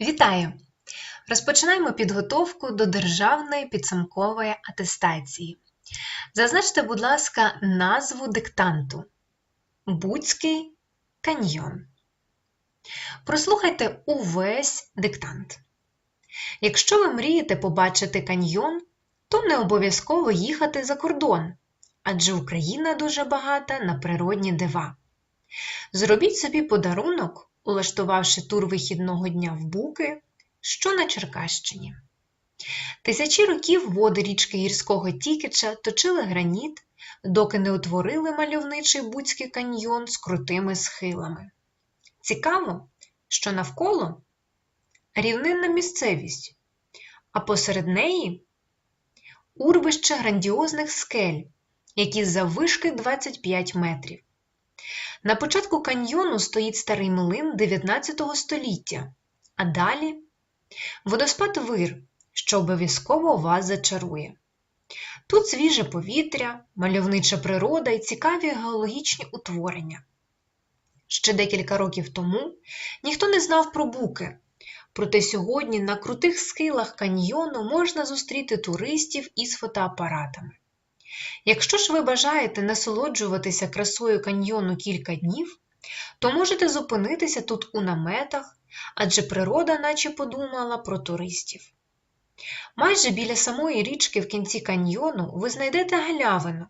Вітаю! Розпочинаємо підготовку до державної підсумкової атестації. Зазначте, будь ласка, назву диктанту Буцький каньйон. Прослухайте увесь диктант. Якщо ви мрієте побачити каньйон, то не обов'язково їхати за кордон, адже Україна дуже багата на природні дива. Зробіть собі подарунок, улаштувавши тур вихідного дня в Буки, що на Черкащині. Тисячі років води річки Гірського Тікича точили граніт, доки не утворили мальовничий Буцький каньйон з крутими схилами. Цікаво, що навколо рівнинна місцевість, а посеред неї урвище грандіозних скель, які заввишки 25 метрів. На початку каньйону стоїть старий млин 19 століття, а далі водоспад вир, що обов'язково вас зачарує. Тут свіже повітря, мальовнича природа і цікаві геологічні утворення. Ще декілька років тому ніхто не знав про буки, проте сьогодні на крутих схилах каньйону можна зустріти туристів із фотоапаратами. Якщо ж ви бажаєте насолоджуватися красою каньйону кілька днів, то можете зупинитися тут у наметах, адже природа наче подумала про туристів. Майже біля самої річки в кінці каньйону ви знайдете галявину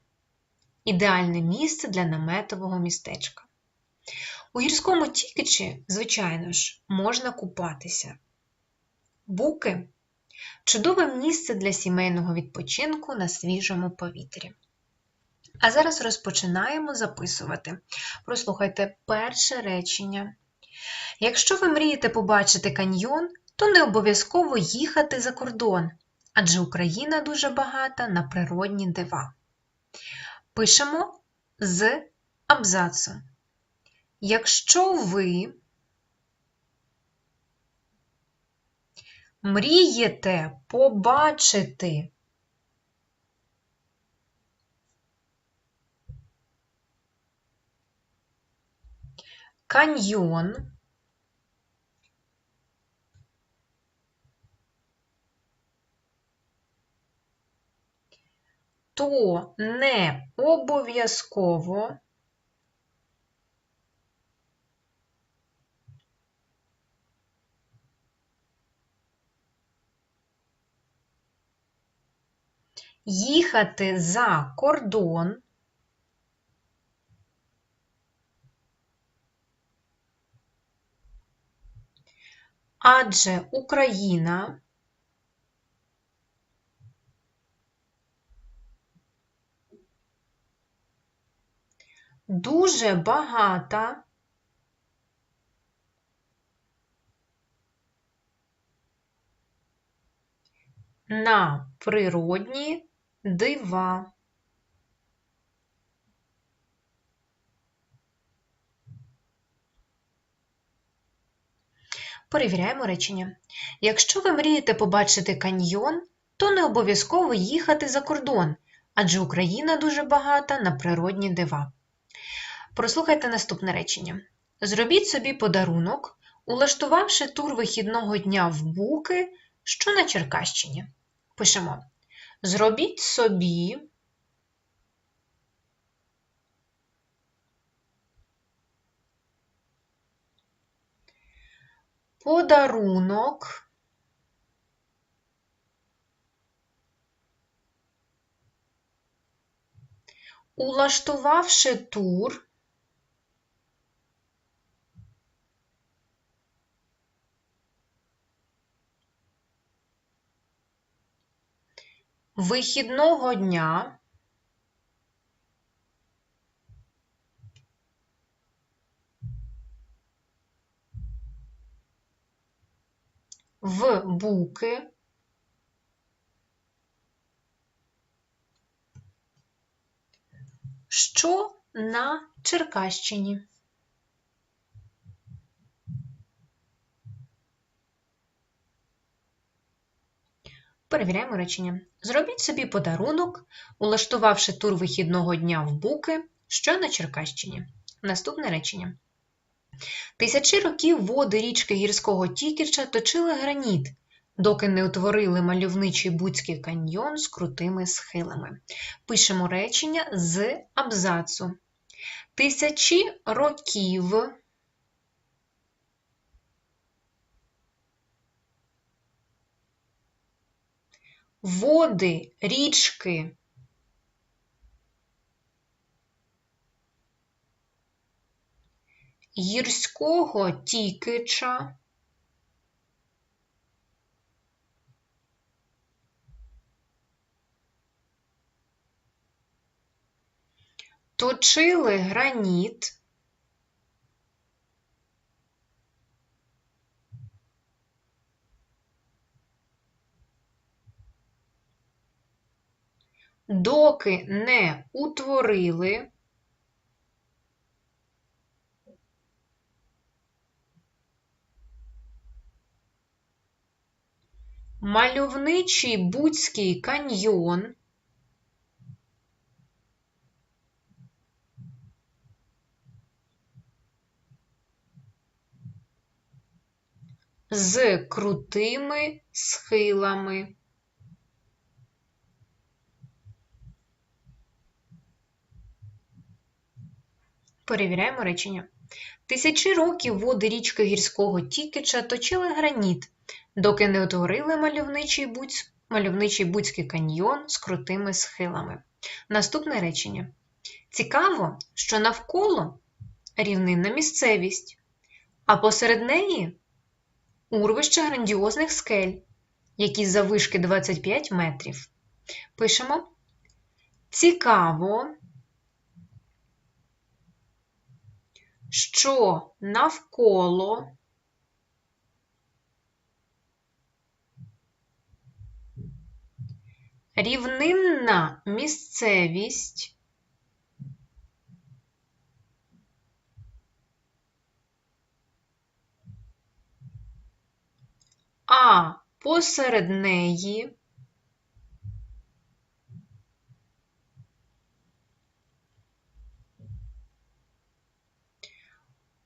ідеальне місце для наметового містечка. У гірському тікичі, звичайно ж, можна купатися. Буки чудове місце для сімейного відпочинку на свіжому повітрі. А зараз розпочинаємо записувати. Прослухайте перше речення. Якщо ви мрієте побачити каньйон, то не обов'язково їхати за кордон, адже Україна дуже багата на природні дива. Пишемо з абзацу. Якщо ви мрієте побачити. Каньйон, то не обов'язково їхати за кордон. Адже Україна дуже багата на природні дива. Перевіряємо речення. Якщо ви мрієте побачити каньйон, то не обов'язково їхати за кордон, адже Україна дуже багата на природні дива. Прослухайте наступне речення. Зробіть собі подарунок, улаштувавши тур вихідного дня в Буки, що на Черкащині. Пишемо: Зробіть собі. Подарунок улаштувавши тур вихідного дня в Буки що на Черкащині. Перевіряємо речення. Зробіть собі подарунок, улаштувавши тур вихідного дня в Буки, що на Черкащині. Наступне речення. Тисячі років води річки гірського Тікіча точили граніт, доки не утворили мальовничий Буцький каньйон з крутими схилами. Пишемо речення з абзацу. Тисячі років. Води річки. Гірського Тікича. Точили граніт доки не утворили мальовничий Буцький каньйон з крутими схилами. Перевіряємо речення. Тисячі років води річки гірського Тікича точили граніт, доки не утворили мальовничий, Буць... мальовничий Буцький каньйон з крутими схилами. Наступне речення. Цікаво, що навколо рівнинна місцевість, а посеред неї урвище грандіозних скель, які заввишки 25 метрів. Пишемо. Цікаво, що навколо рівнинна місцевість а посеред неї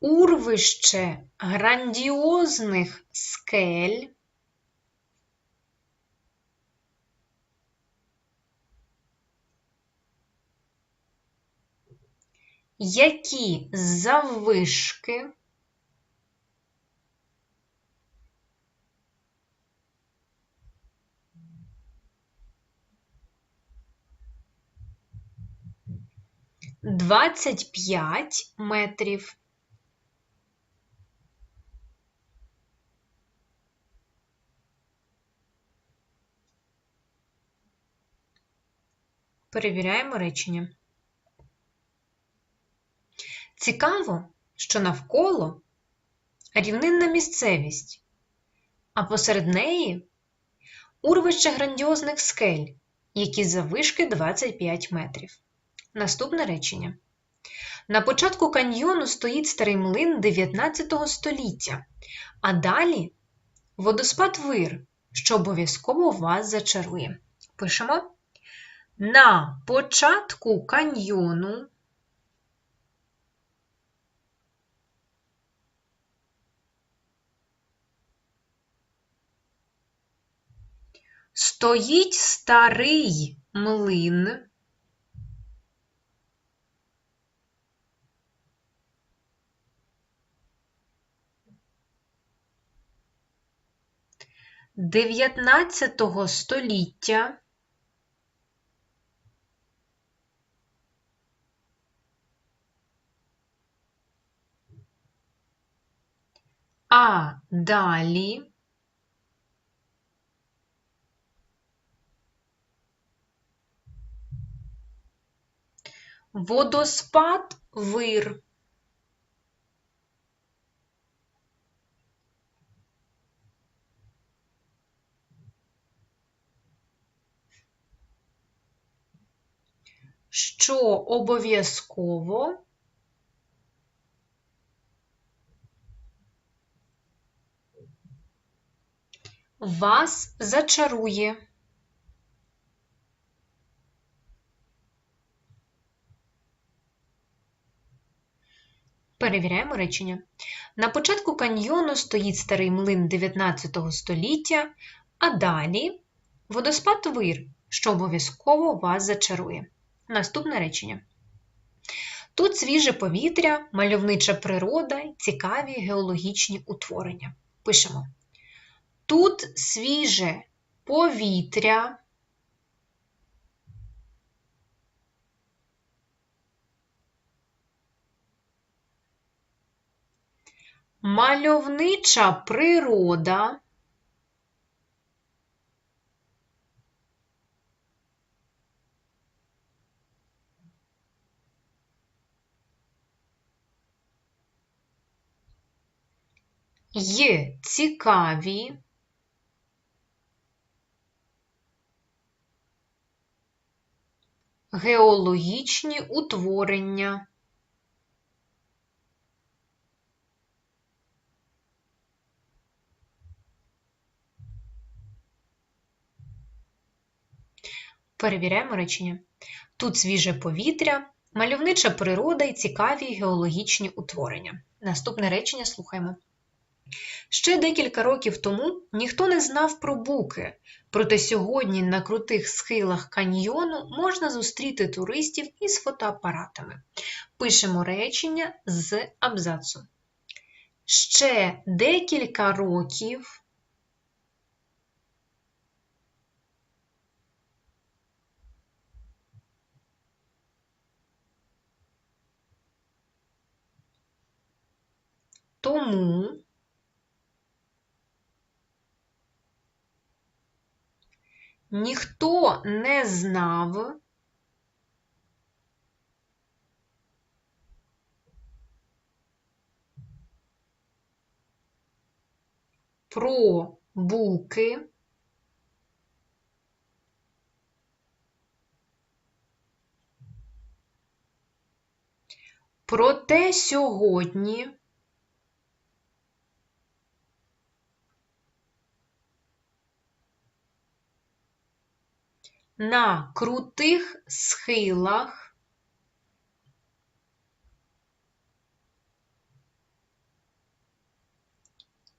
урвище грандіозних скель, які заввишки двадцять п'ять метрів. Перевіряємо речення. Цікаво, що навколо рівнинна місцевість, а посеред неї урвище грандіозних скель, які заввишки 25 метрів. Наступне речення. На початку каньйону стоїть старий млин 19 століття, а далі водоспад вир, що обов'язково вас зачарує. Пишемо. На початку каньйону стоїть старий млин. Дев'ятнадцятого століття А далі водоспад вир. Що обов'язково вас зачарує. Перевіряємо речення. На початку каньйону стоїть старий млин 19 століття, а далі водоспад вир, що обов'язково вас зачарує. Наступне речення. Тут свіже повітря, мальовнича природа, цікаві геологічні утворення. Пишемо. Тут свіже повітря. Мальовнича природа. Є цікаві. Геологічні утворення. Перевіряємо речення. Тут свіже повітря, мальовнича природа і цікаві геологічні утворення. Наступне речення слухаємо. Ще декілька років тому ніхто не знав про буки, проте сьогодні на крутих схилах каньйону можна зустріти туристів із фотоапаратами. Пишемо речення з абзацу. Ще декілька років. Тому ніхто не знав, про буки, проте сьогодні на крутих схилах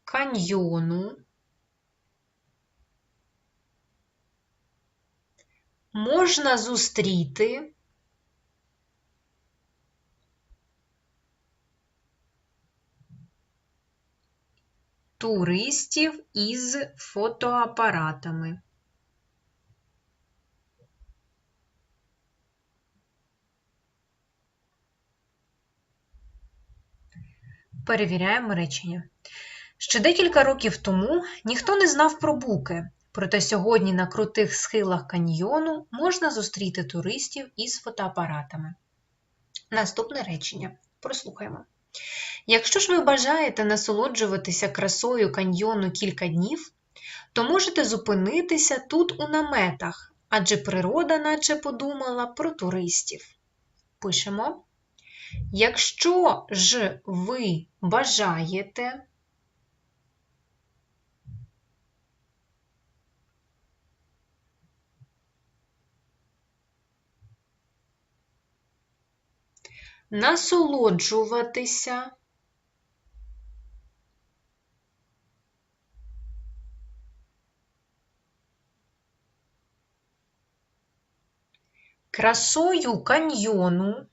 каньйону можна зустріти туристів із фотоапаратами. Перевіряємо речення. Ще декілька років тому ніхто не знав про буки, проте сьогодні на крутих схилах каньйону можна зустріти туристів із фотоапаратами. Наступне речення. Прослухаємо. Якщо ж ви бажаєте насолоджуватися красою каньйону кілька днів, то можете зупинитися тут у наметах, адже природа наче подумала про туристів. Пишемо. Якщо ж ви бажаєте насолоджуватися красою каньйону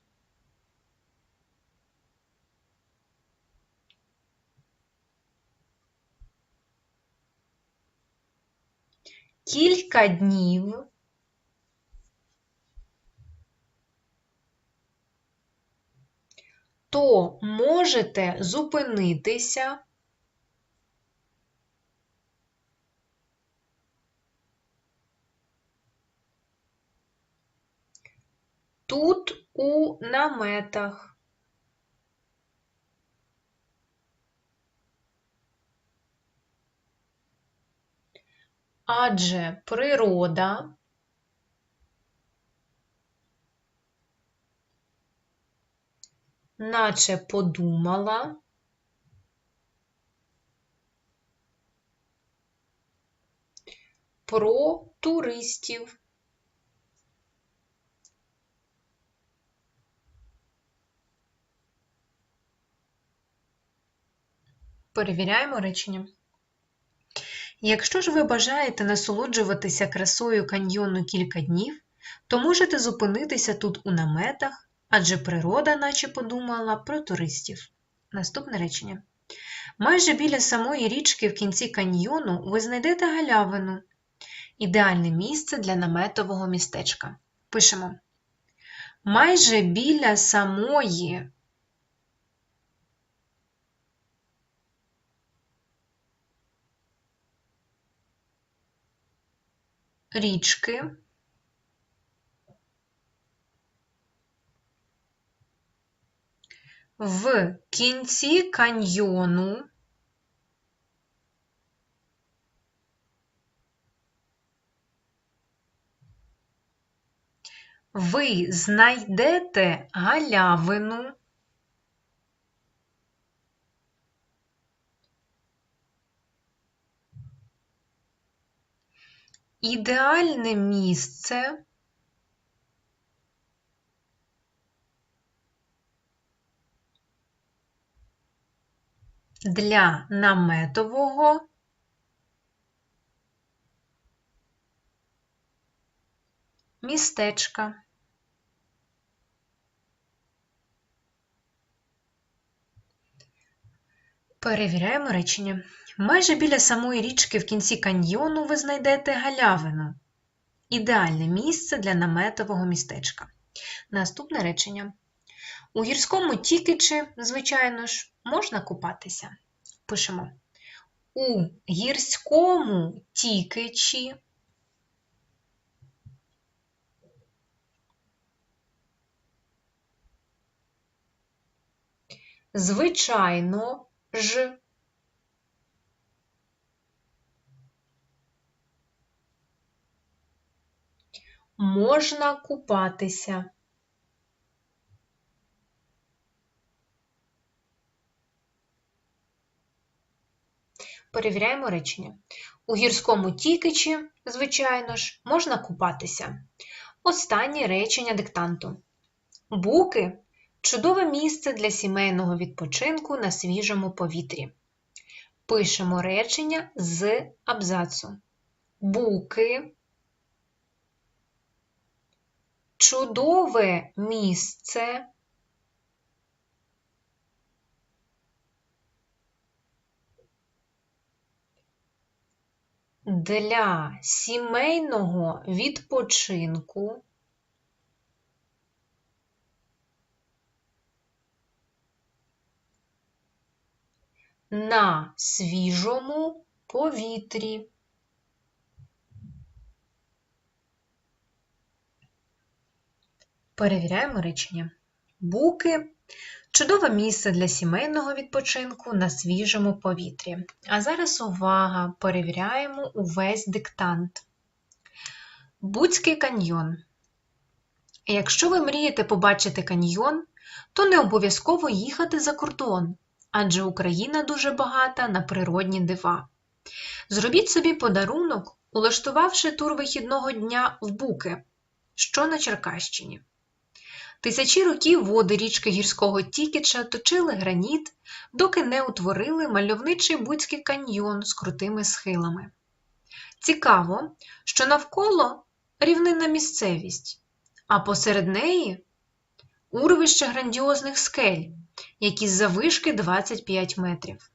кілька днів то можете зупинитися тут у наметах. Адже природа наче подумала про туристів. Перевіряємо речення. Якщо ж ви бажаєте насолоджуватися красою каньйону кілька днів, то можете зупинитися тут у наметах, адже природа наче подумала про туристів. Наступне речення. Майже біля самої річки в кінці каньйону ви знайдете галявину. Ідеальне місце для наметового містечка. Пишемо. Майже біля самої річки в кінці каньйону ви знайдете галявину. Ідеальне місце для наметового містечка. Перевіряємо речення. Майже біля самої річки в кінці каньйону ви знайдете галявину. Ідеальне місце для наметового містечка. Наступне речення. У гірському тікичі, звичайно ж, можна купатися. Пишемо. У гірському тікичі звичайно ж можна купатися. Перевіряємо речення. У гірському тікичі, звичайно ж, можна купатися. Останнє речення диктанту. Буки чудове місце для сімейного відпочинку на свіжому повітрі. Пишемо речення з абзацу. Буки чудове місце для сімейного відпочинку на свіжому повітрі. Перевіряємо речення. Буки чудове місце для сімейного відпочинку на свіжому повітрі. А зараз увага! Перевіряємо увесь диктант. Буцький каньйон. Якщо ви мрієте побачити каньйон, то не обов'язково їхати за кордон, адже Україна дуже багата на природні дива. Зробіть собі подарунок, улаштувавши тур вихідного дня в Буки, що на Черкащині. Тисячі років води річки гірського Тікіча точили граніт, доки не утворили мальовничий Буцький каньйон з крутими схилами. Цікаво, що навколо рівнинна місцевість, а посеред неї урвище грандіозних скель, які з завишки 25 метрів.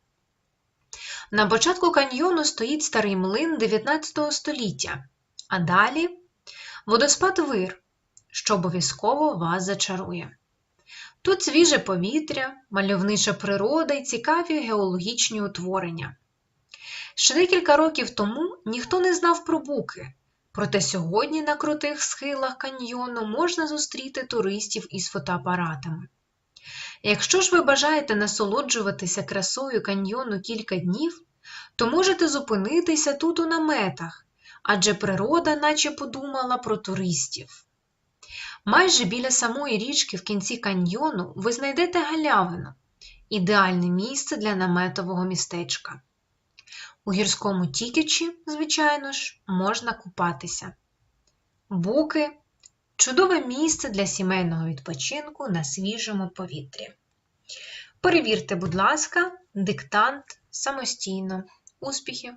На початку каньйону стоїть старий млин 19 століття, а далі водоспад вир що обов'язково вас зачарує. Тут свіже повітря, мальовнича природа і цікаві геологічні утворення. Ще декілька років тому ніхто не знав про буки, проте сьогодні на крутих схилах каньйону можна зустріти туристів із фотоапаратами. Якщо ж ви бажаєте насолоджуватися красою каньйону кілька днів, то можете зупинитися тут у наметах, адже природа наче подумала про туристів. Майже біля самої річки в кінці каньйону ви знайдете галявину ідеальне місце для наметового містечка. У гірському тікічі, звичайно ж, можна купатися. Буки чудове місце для сімейного відпочинку на свіжому повітрі. Перевірте, будь ласка, диктант самостійно. Успіхів!